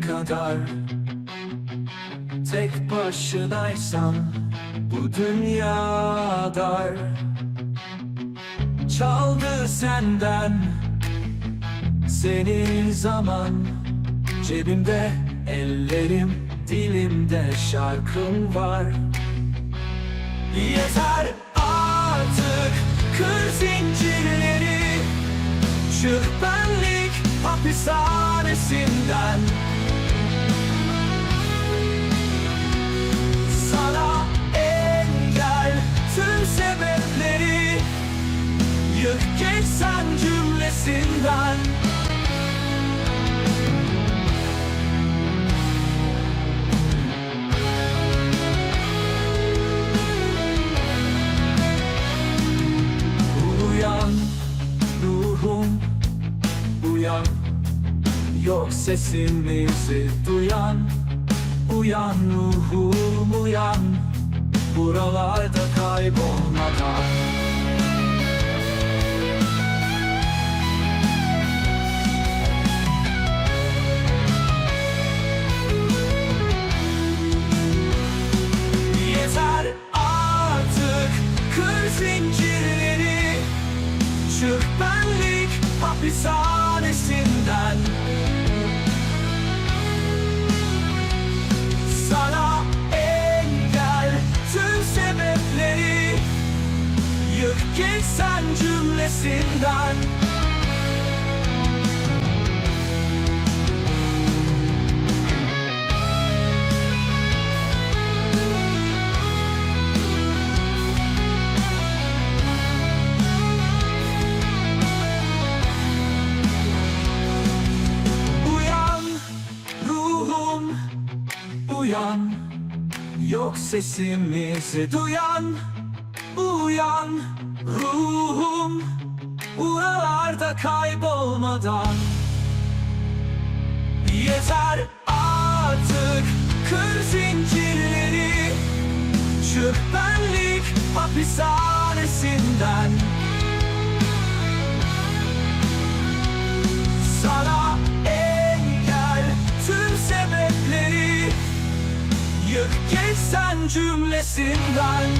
kadar Tek başınaysan Bu dünya dar. Çaldı senden Senin zaman Cebimde ellerim Dilimde şarkım var. Yeter artık Kır zincirleri Çık benlik hapishanesinden cümlesinden Uyan ruhum uyan. Yok sesimizi duyan. Uyan ruhum uyan. Buralarda kaybolmadan Çık benlik hapishanesinden. Sana engel tüm sebepleri Yık geç sen cümlesinden uyan. Yok sesimizi duyan. Uyan. Ruhum Buralarda kaybolmadan. Yeter artık kır zincirleri. Çık benlik hapishanesinden geç sen cümlesinden